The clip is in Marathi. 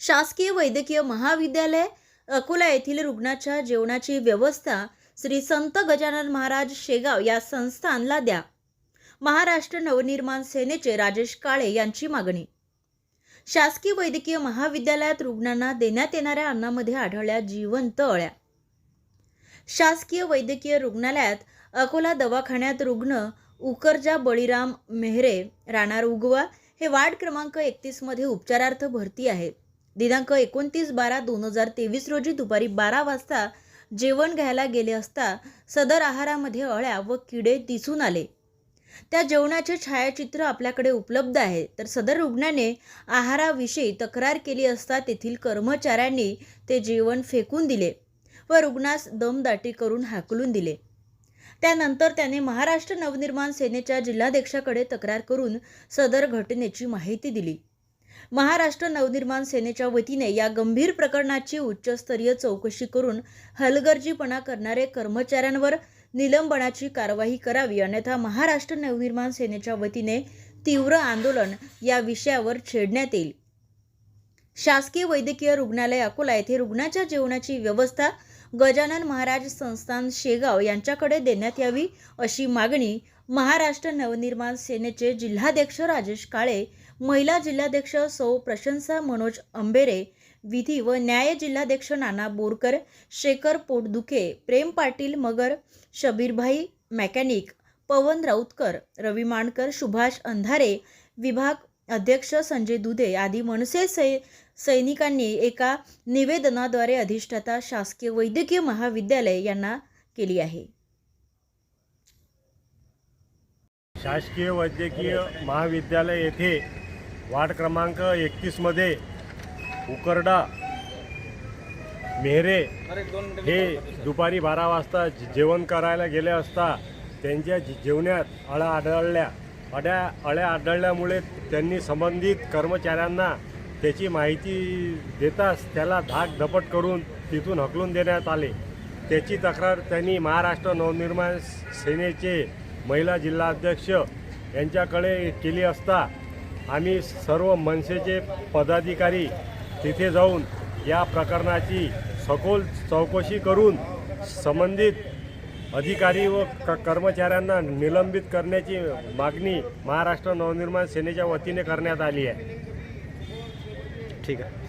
शासकीय वैद्यकीय महाविद्यालय अकोला येथील रुग्णाच्या जेवणाची व्यवस्था श्री संत गजानन महाराज शेगाव या संस्थानला द्या. महाराष्ट्र नवनिर्माण सेनेचे राजेश काळे यांची मागणी. शासकीय वैद्यकीय महाविद्यालयात रुग्णांना देण्यात येणाऱ्या अन्नामध्ये आढळल्या जिवंत अळ्या. शासकीय वैद्यकीय रुग्णालयात अकोला दवाखान्यात रुग्ण उकरजा बळीराम मेहरे राणार उगवा हे वार्ड क्रमांक एकतीसमध्ये उपचारार्थ भरती आहेत दिनांक एकोणतीस बारा दोन हजार तेवीस रोजी दुपारी बारा वाजता जेवण घ्यायला गेले असता सदर आहारामध्ये अळ्या व किडे दिसून आले. त्या जेवणाचे छायाचित्र आपल्याकडे उपलब्ध आहे. तर सदर रुग्णाने आहाराविषयी तक्रार केली असता तेथील कर्मचाऱ्यांनी ते जेवण फेकून दिले व रुग्णास दमदाटी करून हाकलून दिले. त्यानंतर त्याने महाराष्ट्र नवनिर्माण सेनेच्या जिल्हाध्यक्षाकडे तक्रार करून सदर घटनेची माहिती दिली. महाराष्ट्र नवनिर्माण सेनेच्या वतीने या गंभीर प्रकरणाची उच्चस्तरीय चौकशी करून हलगर्जीपणा करणारे कर्मचाऱ्यांवर निलंबनाची कारवाई करावी अन्यथा महाराष्ट्र नवनिर्माण सेनेच्या वतीने तीव्र आंदोलन या विषयावर छेडण्यात येईल. शासकीय वैद्यकीय रुग्णालय अकोला येथे रुग्णाच्या जेवणाची व्यवस्था गजानन महाराज संस्थान शेगाव यांच्याकडे देण्यात यावी अशी मागणी महाराष्ट्र नवनिर्माण सेनेचे जिल्हाध्यक्ष राजेश काळे महिला जिल्हाध्यक्ष सौ प्रशंसा मनोज अंबेरे विधी व न्याय जिल्हाध्यक्ष नाना बोरकर शेखर पोटदुखे प्रेम पाटील मगर शबीरभाई मेकॅनिक पवन राऊतकर रवी माणकर सुभाष अंधारे विभाग अध्यक्ष संजय दुधे आदी मनसे सै सैनिकांनी एका निवेदनाद्वारे अधिष्ठाता शासकीय वैद्यकीय महाविद्यालय यांना केली आहे. शासकीय वैद्यकीय महाविद्यालय येथे वार्ड क्रमांक एकतीसमध्ये उकरडा मेहरे हे दुपारी बारा वाजता जेवण करायला गेले असता त्यांच्या जेवण्यात अळा आढळल्या. अड्या अळ्या आढळल्यामुळे त्यांनी संबंधित कर्मचाऱ्यांना त्याची माहिती देताच त्याला धाक धपट करून तिथून हकलून देण्यात आले. त्याची तक्रार त्यांनी महाराष्ट्र नवनिर्माण सेनेचे महिला जिल्हाध्यक्ष यांच्याकडे केली असता आम्ही सर्व मनसेचे पदाधिकारी तिथे जाऊन या प्रकरणाची सखोल चौकशी करून संबंधित अधिकारी व क कर्मचाऱ्यांना निलंबित करण्याची मागणी महाराष्ट्र नवनिर्माण सेनेच्या वतीने करण्यात आली आहे. ठीक आहे.